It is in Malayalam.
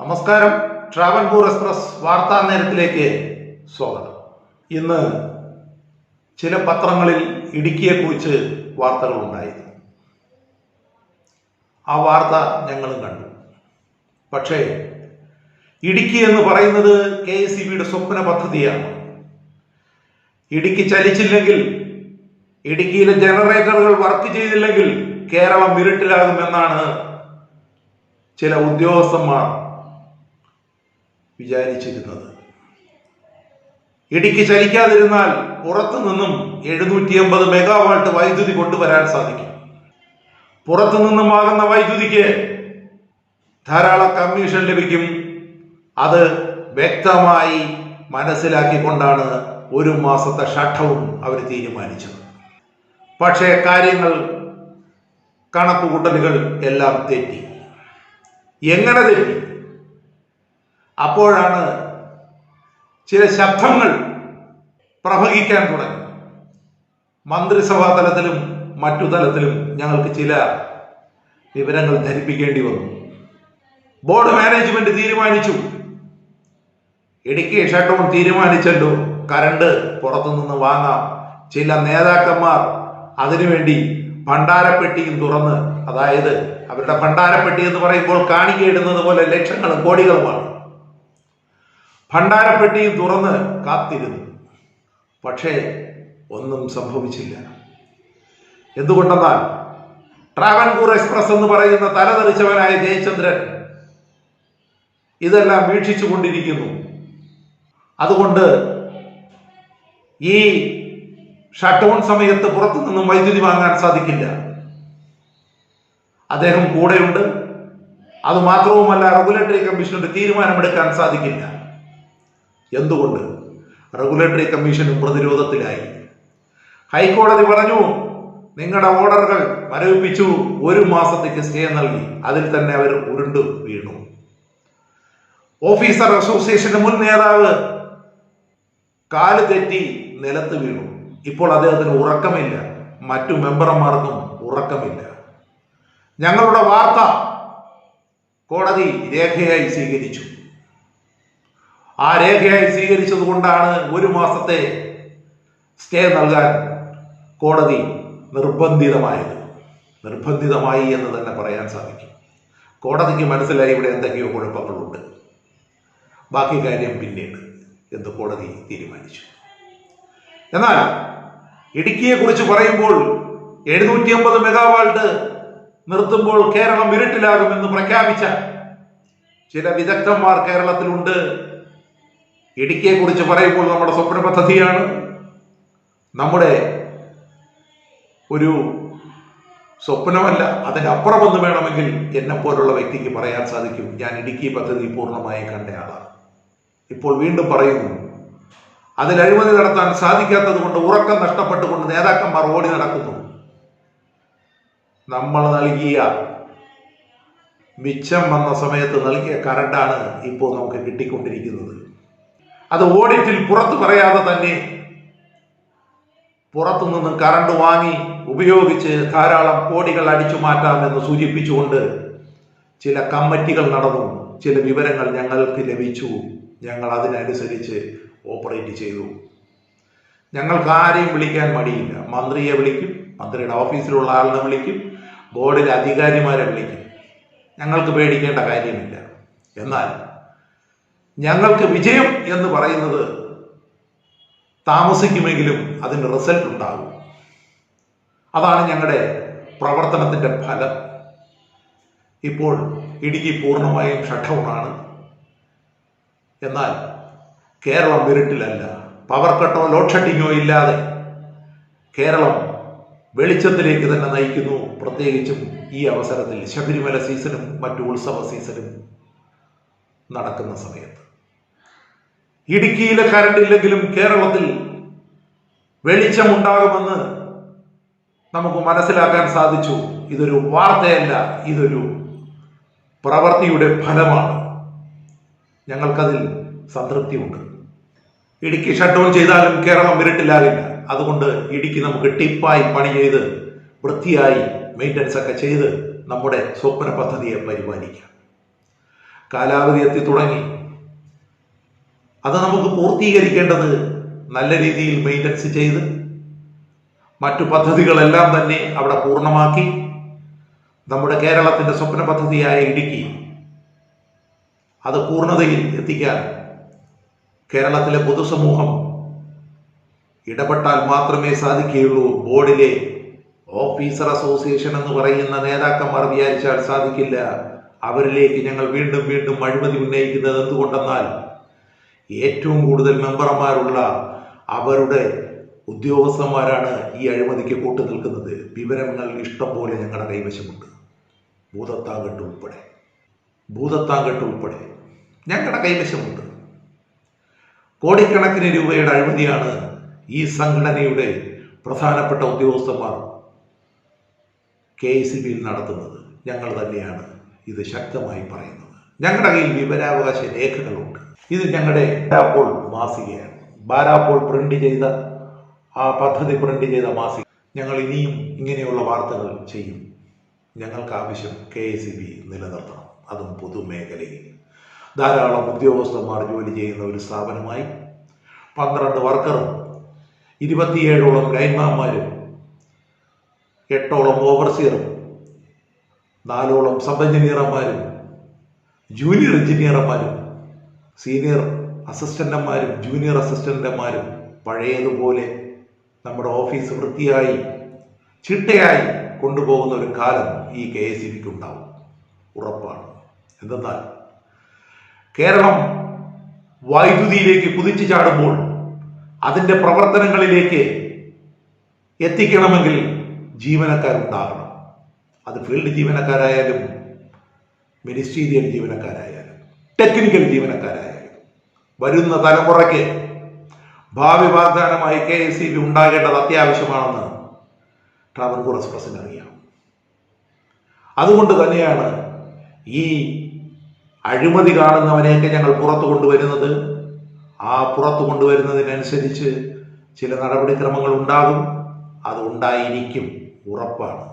നമസ്കാരം. ട്രാവൻകൂർ എക്സ്പ്രസ് വാർത്താ നേരത്തിലേക്ക് സ്വാഗതം. ഇന്ന് ചില പത്രങ്ങളിൽ ഇടുക്കിയെക്കുറിച്ച് വാർത്തകൾ ഉണ്ടായിരുന്നു ആ വാർത്ത ഞങ്ങളും കണ്ടു. പക്ഷേ ഇടുക്കി എന്ന് പറയുന്നത് കെ എസ് ബിയുടെ സ്വപ്ന പദ്ധതിയാണ്. ഇടുക്കി ചലിച്ചില്ലെങ്കിൽ ഇടുക്കിയിലെ ജനറേറ്ററുകൾ വർക്ക് ചെയ്തില്ലെങ്കിൽ കേരളം ഇരുട്ടിലാകുമെന്നാണ് ചില ഉദ്യോഗസ്ഥന്മാർ വിചാരിച്ചിരുന്നത്. ഇടുക്കി ചലിക്കാതിരുന്നാൽ പുറത്തു നിന്നും എഴുന്നൂറ്റി അമ്പത് മെഗാവാട്ട് വൈദ്യുതി കൊണ്ടുവരാൻ സാധിക്കും. പുറത്തു നിന്നും ആകുന്ന വൈദ്യുതിക്ക് ധാരാളം കമ്മീഷൻ ലഭിക്കും. അത് വ്യക്തമായി മനസ്സിലാക്കിക്കൊണ്ടാണ് ഒരു മാസത്തെ ഷട്ടവും അവർ തീരുമാനിച്ചത്. പക്ഷേ കാര്യങ്ങൾ കണക്കുകൂട്ടലുകൾ എല്ലാം തെറ്റി. എങ്ങനെ തെറ്റി? അപ്പോഴാണ് ചില ശബ്ദങ്ങൾ പ്രവഹിക്കാൻ തുടങ്ങി. മന്ത്രിസഭാ തലത്തിലും മറ്റു തലത്തിലും ഞങ്ങൾക്ക് ചില വിവരങ്ങൾ ധരിപ്പിക്കേണ്ടി വന്നു. ബോർഡ് മാനേജ്മെന്റ് തീരുമാനിച്ചു. ഇടുക്കി ഷട്ടോൺ തീരുമാനിച്ചല്ലോ. കരണ്ട് പുറത്തുനിന്ന് വാങ്ങാം. ചില നേതാക്കന്മാർ അതിനുവേണ്ടി ഭണ്ഡാരപ്പെട്ടിയും തുറന്ന് അതായത് അവരുടെ ഭണ്ഡാരപ്പെട്ടി എന്ന് പറയുമ്പോൾ കാണിക്കയിടുന്നത് പോലെ ലക്ഷങ്ങളും കോടികളുമാണ്. ഭണ്ഡാരപ്പെട്ടിയും തുറന്ന് കാത്തിരുന്നു. പക്ഷേ ഒന്നും സംഭവിച്ചില്ല. എന്തുകൊണ്ടെന്നാൽ ട്രാവൻകൂർ എക്സ്പ്രസ് എന്ന് പറയുന്ന തലതെറിച്ചവനായ ജയചന്ദ്രൻ ഇതെല്ലാം വീക്ഷിച്ചു കൊണ്ടിരിക്കുന്നു. അതുകൊണ്ട് ഈ ഷട്ടൗൺ സമയത്ത് പുറത്തു നിന്നും വൈദ്യുതി വാങ്ങാൻ സാധിക്കില്ല. അദ്ദേഹം കൂടെയുണ്ട്. അത് മാത്രവുമല്ല റെഗുലേറ്ററി കമ്മീഷനുടെ തീരുമാനമെടുക്കാൻ സാധിക്കില്ല. എന്തുകൊണ്ട്? റെഗുലേറ്ററി കമ്മീഷനും പ്രതിരോധത്തിലായി. ഹൈക്കോടതി പറഞ്ഞു നിങ്ങളുടെ ഓർഡറുകൾ മരവിപ്പിച്ചു ഒരു മാസത്തേക്ക് സ്റ്റേ നൽകി. അതിൽ തന്നെ അവർ ഉരുണ്ടു വീണു. ഓഫീസർ അസോസിയേഷന്റെ മുൻ നേതാവ് കാൽ തെറ്റി നിലത്ത് വീണു. ഇപ്പോൾ അദ്ദേഹത്തിന് ഉറക്കമില്ല. മറ്റു മെമ്പർമാർക്കും ഉറക്കമില്ല. ഞങ്ങളുടെ വാർത്ത കോടതി രേഖയായി സ്വീകരിച്ചു. ആ രേഖയായി സ്വീകരിച്ചത് കൊണ്ടാണ് ഒരു മാസത്തെ സ്റ്റേ നൽകാൻ കോടതി നിർബന്ധിതമായത്. നിർബന്ധിതമായി എന്ന് തന്നെ പറയാൻ സാധിക്കും. കോടതിക്ക് മനസ്സിലായി ഇവിടെ എന്തൊക്കെയോ കുഴപ്പങ്ങളുണ്ട്. ബാക്കി കാര്യം പിന്നീട് എന്ന് കോടതി തീരുമാനിച്ചു. എന്നാൽ ഇടുക്കിയെ കുറിച്ച് പറയുമ്പോൾ എഴുന്നൂറ്റി അമ്പത് മെഗാവാൾട്ട് നിർത്തുമ്പോൾ കേരളം ഇരുട്ടിലാകുമെന്ന് പ്രഖ്യാപിച്ച ചില വിദഗ്ധന്മാർ കേരളത്തിലുണ്ട്. ഇടുക്കിയെ കുറിച്ച് പറയുമ്പോൾ നമ്മുടെ സ്വപ്ന പദ്ധതിയാണ് നമ്മുടെ ഒരു സ്വപ്നമല്ല അതിനപ്പുറം ഒന്ന് വേണമെങ്കിൽ എന്നെ പോലുള്ള വ്യക്തിക്ക് പറയാൻ സാധിക്കും. ഞാൻ ഇടുക്കി പദ്ധതി പൂർണമായി കണ്ടയാളാണ് ഇപ്പോൾ വീണ്ടും പറയുന്നു അതിൽ അഴിമതി നടത്താൻ സാധിക്കാത്തത് കൊണ്ട് ഉറക്കം നഷ്ടപ്പെട്ടുകൊണ്ട് നേതാക്കന്മാർ ഓടി നടക്കുന്നു. നമ്മൾ നൽകിയ മിച്ചം വന്ന സമയത്ത് നൽകിയ കറണ്ടാണ് ഇപ്പോൾ നമുക്ക് കിട്ടിക്കൊണ്ടിരിക്കുന്നത്. അത് ഓഡിറ്റിൽ പുറത്തു പറയാതെ തന്നെ പുറത്തു നിന്നും കറണ്ട് വാങ്ങി ഉപയോഗിച്ച് ധാരാളം കോടികൾ അടിച്ചു മാറ്റാമെന്ന് സൂചിപ്പിച്ചുകൊണ്ട് ചില കമ്മിറ്റികൾ നടന്നു. ചില വിവരങ്ങൾ ഞങ്ങൾക്ക് ലഭിച്ചു. ഞങ്ങൾ അതിനനുസരിച്ച് ഓപ്പറേറ്റ് ചെയ്തു. ഞങ്ങൾക്ക് ആരെയും വിളിക്കാൻ മടിയില്ല. മന്ത്രിയെ വിളിക്കും. മന്ത്രിയുടെ ഓഫീസിലുള്ള ആളിനെ വിളിക്കും. ബോർഡിലെ അധികാരിമാരെ വിളിക്കും. ഞങ്ങൾക്ക് പേടിക്കേണ്ട കാര്യമില്ല. എന്നാൽ ഞങ്ങൾക്ക് വിജയം എന്ന് പറയുന്നത് താമസിക്കുമെങ്കിലും അതിന് റിസൾട്ട് ഉണ്ടാകും. അതാണ് ഞങ്ങളുടെ പ്രവർത്തനത്തിന്റെ ഫലം. ഇപ്പോൾ ഇടുക്കി പൂർണമായും ഷട്ടൗണാണ് എന്നാൽ കേരളം വിരട്ടിലല്ല പവർ കട്ടോ ലോഡ് ഷെഡിങ്ങോ ഇല്ലാതെ കേരളം വെളിച്ചത്തിലേക്ക് തന്നെ നയിക്കുന്നു. പ്രത്യേകിച്ചും ഈ അവസരത്തിൽ ശബരിമല സീസണും മറ്റു ഉത്സവ സീസണും നടക്കുന്ന സമയത്ത്. ഇടുക്കിയിലെ കറണ്ട് ഇല്ലെങ്കിലും കേരളത്തിൽ വെളിച്ചമുണ്ടാകുമെന്ന് നമുക്ക് മനസ്സിലാക്കാൻ സാധിച്ചു. ഇതൊരു വാർത്തയല്ല ഇതൊരു പ്രവൃത്തിയുടെ ഫലമാണ്. ഞങ്ങൾക്കതിൽ സംതൃപ്തിയുണ്ട്. ഇടുക്കി ഷട്ട് ഡൗൺ ചെയ്താലും കേരളം ഇരുട്ടിലാകില്ല. അതുകൊണ്ട് ഇടുക്കി നമുക്ക് ടിപ്പായി പണി ചെയ്ത് വൃത്തിയായി മെയിന്റനൻസ് ഒക്കെ ചെയ്ത് നമ്മുടെ സ്വപ്ന പദ്ധതിയെ പരിപാലിക്കാം. കാലാവധി എത്തി തുടങ്ങി. അത് നമുക്ക് പൂർത്തീകരിക്കേണ്ടത് നല്ല രീതിയിൽ മെയിന്റനൻസ് ചെയ്ത് മറ്റു പദ്ധതികളെല്ലാം തന്നെ അവിടെ പൂർണമാക്കി നമ്മുടെ കേരളത്തിന്റെ സ്വപ്ന പദ്ധതിയായ ഇടുക്കി അത് പൂർണതയിൽ എത്തിക്കാൻ കേരളത്തിലെ പൊതുസമൂഹം ഇടപെട്ടാൽ മാത്രമേ സാധിക്കുകയുള്ളൂ. ബോർഡിലെ ഓഫീസർ അസോസിയേഷൻ എന്ന് പറയുന്ന നേതാക്കന്മാർ വിചാരിച്ചാൽ സാധിക്കില്ല. അവരിലേക്ക് ഞങ്ങൾ വീണ്ടും വീണ്ടും അഴിമതി ഉന്നയിക്കുന്നത് എന്തുകൊണ്ടെന്നാൽ ഏറ്റവും കൂടുതൽ മെമ്പർമാരുള്ള അവരുടെ ഉദ്യോഗസ്ഥന്മാരാണ് ഈ അഴിമതിക്ക് കൂട്ടു നിൽക്കുന്നത്. വിവരങ്ങൾ ഇഷ്ടം പോലെ ഞങ്ങളുടെ കൈവശമുണ്ട്. ഭൂതത്താങ്കട്ട് ഉൾപ്പെടെ. ഭൂതത്താങ്കട്ട് ഉൾപ്പെടെ ഞങ്ങളുടെ കൈവശമുണ്ട്. കോടിക്കണക്കിന് രൂപയുടെ അഴിമതിയാണ് ഈ സംഘടനയുടെ പ്രധാനപ്പെട്ട ഉദ്യോഗസ്ഥന്മാർ കെ സി ബിയിൽ നടത്തുന്നത്. ഞങ്ങൾ തന്നെയാണ് ഇത് ശക്തമായി പറയുന്നത്. ഞങ്ങളുടെ കയ്യിൽ വിവരാവകാശ രേഖകളുണ്ട്. ഇത് ഞങ്ങളുടെ ബാരാപ്പോൾ മാസികയാണ്. ബാരാപ്പോൾ പ്രിന്റ് ചെയ്ത ആ പദ്ധതി പ്രിന്റ് ചെയ്ത മാസിക. ഞങ്ങൾ ഇനിയും ഇങ്ങനെയുള്ള വാർത്തകൾ ചെയ്യും. ഞങ്ങൾക്ക് ആവശ്യം കെ എസ് ബി നിലനിർത്തണം. അതും പൊതുമേഖലയിൽ. ധാരാളം ഉദ്യോഗസ്ഥന്മാർ ജോലി ചെയ്യുന്ന ഒരു സ്ഥാപനമായി പന്ത്രണ്ട് വർക്കറും ഇരുപത്തിയേഴോളം ലൈൻമാന്മാരും എട്ടോളം ഓവർസിയറും നാലോളം സബ് എഞ്ചിനീയർമാരും ജൂനിയർ എഞ്ചിനീയർമാരും സീനിയർ അസിസ്റ്റന്റന്മാരും ജൂനിയർ അസിസ്റ്റന്റന്മാരും പഴയതുപോലെ നമ്മുടെ ഓഫീസ് വൃത്തിയായി ചിട്ടയായി കൊണ്ടുപോകുന്ന ഒരു കാലം ഈ കെ എസ് സി ബിക്ക് ഉണ്ടാവും. ഉറപ്പാണ്. എന്തെന്നാൽ കേരളം വൈദ്യുതിയിലേക്ക് കുതിച്ചു ചാടുമ്പോൾ അതിന്റെ പ്രവർത്തനങ്ങളിലേക്ക് എത്തിക്കണമെങ്കിൽ ജീവനക്കാരുണ്ടാകണം. അത് ഫീൽഡ് ജീവനക്കാരായാലും മിനിസ്റ്റീരിയൽ ജീവനക്കാരായാലും. ടെക്നിക്കൽ ജീവനക്കാരായാലും. വരുന്ന തലമുറയ്ക്ക് ഭാവി വാഗ്ദാനമായി കെ എസ് സി ബി ഉണ്ടാകേണ്ടത് അത്യാവശ്യമാണെന്ന് ട്രാവൻകൂർ എക്സ്പ്രസിന് അറിയാം. അതുകൊണ്ട് തന്നെയാണ് ഈ അഴിമതി കാണുന്നവനെയൊക്കെ ഞങ്ങൾ പുറത്തു കൊണ്ടുവരുന്നത്. ആ പുറത്തു കൊണ്ടുവരുന്നതിനനുസരിച്ച് ചില നടപടിക്രമങ്ങൾ ഉണ്ടാകും. അത് ഉണ്ടായിരിക്കും ഉറപ്പാണ്.